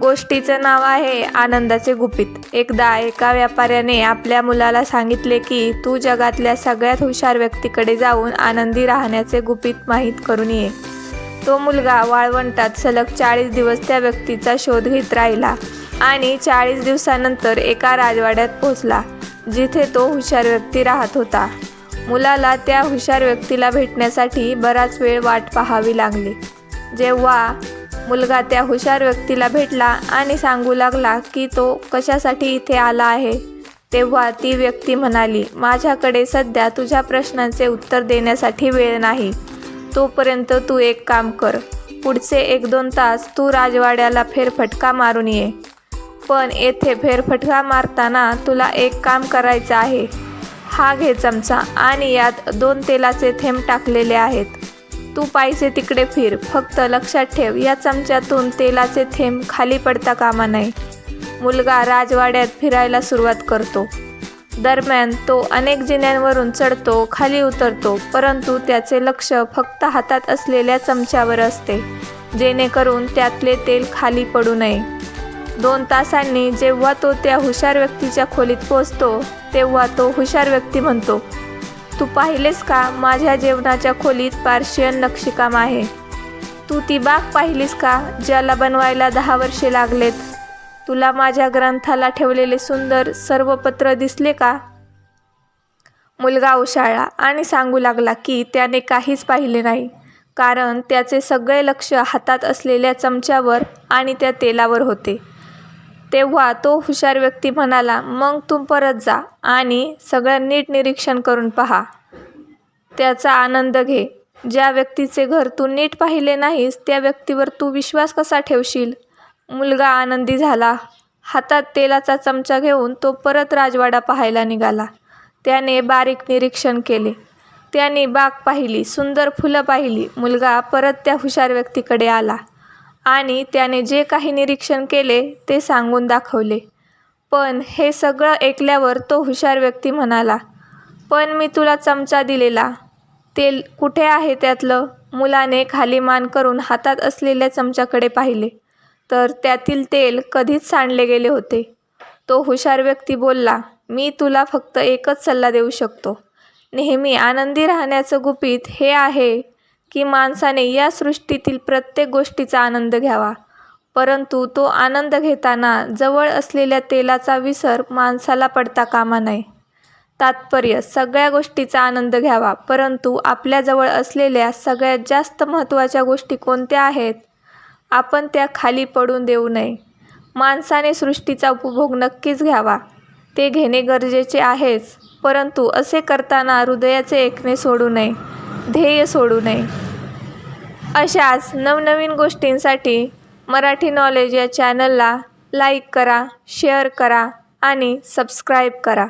गोष्टीचं नाव आहे आनंदाचे गुपित. एकदा एका व्यापाऱ्याने आपल्या मुलाला सांगितले की तू जगातल्या सगळ्यात हुशार व्यक्तीकडे जाऊन आनंदी राहण्याचे गुपित माहीत करून ये. तो मुलगा वाळवंटात सलग चाळीस दिवस त्या व्यक्तीचा शोध घेत राहिला आणि चाळीस दिवसानंतर एका राजवाड्यात पोहोचला जिथे तो हुशार व्यक्ती राहत होता. मुलाला त्या हुशार व्यक्तीला भेटण्यासाठी बराच वेळ वाट पाहावी लागली. जेव्हा मुलगा त्या हुशार व्यक्तीला भेटला आणि सांगू लागला की तो कशासाठी इथे आला आहे. तेव्हा ती व्यक्ती म्हणाली माझ्याकडे सध्या तुझ्या प्रश्नांचे उत्तर देण्यासाठी वेळ नाही. तोपर्यंत तू एक काम कर. पुढचे एक दोन तास तू राजवाड्याला फेरफटका मारून ये. पण येथे फेरफटका मारताना तुला एक काम करायचं आहे. हा घे चमचा आणि यात दोन तेलाचे थेंब टाकलेले आहेत. तू पाहिजे तिकडे फिर. फक्त लक्षात ठेव या चमच्यातून तेलाचे थेंब खाली पडता कामा नये. मुलगा राजवाड्यात फिरायला सुरुवात करतो. दरम्यान तो अनेक जिन्यांवरून चढतो खाली उतरतो परंतु त्याचे लक्ष फक्त हातात असलेल्या चमच्यावर असते जेणेकरून त्यातले तेल खाली पडू नये. दोन तासांनी जेव्हा तो त्या हुशार व्यक्तीच्या खोलीत पोचतो तेव्हा तो हुशार व्यक्ती म्हणतो तू पाहिलेस का? माझ्या जेवणाच्या खोलीत पार्शियन नक्षीकाम आहे. तू ती बाग पाहिलीस का? ज्याला बनवायला दहा वर्षे लागलेत. तुला माझ्या ग्रंथाला ठेवलेले सुंदर सर्व पत्र दिसले का? मुलगा उशाळा आणि सांगू लागला की त्याने काहीच पाहिले नाही. कारण त्याचे सगळे लक्ष हातात असलेल्या चमच्यावर आणि त्या तेलावर होते. तेव्हा तो हुशार व्यक्ती म्हणाला मग तू परत जा आणि सगळं नीट निरीक्षण करून पहा. त्याचा आनंद घे. ज्या व्यक्तीचे घर तू नीट पाहिले नाहीस त्या व्यक्तीवर तू विश्वास कसा ठेवशील? मुलगा आनंदी झाला. हातात तेलाचा चमचा घेऊन तो परत राजवाडा पाहायला निघाला. त्याने बारीक निरीक्षण केले. त्याने बाग पाहिली सुंदर फुलं पाहिली. मुलगा परत त्या हुशार व्यक्तीकडे आला. आणि त्याने जे काही निरीक्षण केले ते सांगून दाखवले. पण हे सगळं ऐकल्यावर तो हुशार व्यक्ती म्हणाला पण मी तुला चमचा दिलेला. तेल कुठे आहे त्यातलं? मुलाने खाली मान करून हातात असलेल्या चमच्याकडे पाहिले. तर त्यातील तेल कधीच सांडले गेले होते. तो हुशार व्यक्ती बोलला मी तुला फक्त एकच सल्ला देऊ शकतो. नेहमी आनंदी राहण्याचं गुपित हे आहे की माणसाने या सृष्टीतील प्रत्येक गोष्टीचा आनंद घ्यावा. परंतु तो आनंद घेताना जवळ असलेल्या तेलाचा विसर माणसाला पडता कामा नये. तात्पर्य सगळ्या गोष्टीचा आनंद घ्यावा. परंतु आपल्याजवळ असलेल्या सगळ्यात जास्त महत्त्वाच्या गोष्टी कोणत्या आहेत? आपण त्या खाली पडून देऊ नये. माणसाने सृष्टीचा उपभोग नक्कीच घ्यावा. ते घेणे गरजेचे आहेच. परंतु असे करताना हृदयाचे ऐकणे सोडू नये. ध्येय सोडू नये. अशाच नवनवीन गोष्टींसाठी मराठी नॉलेज या चॅनलला लाईक करा शेअर करा आणि सबस्क्राईब करा.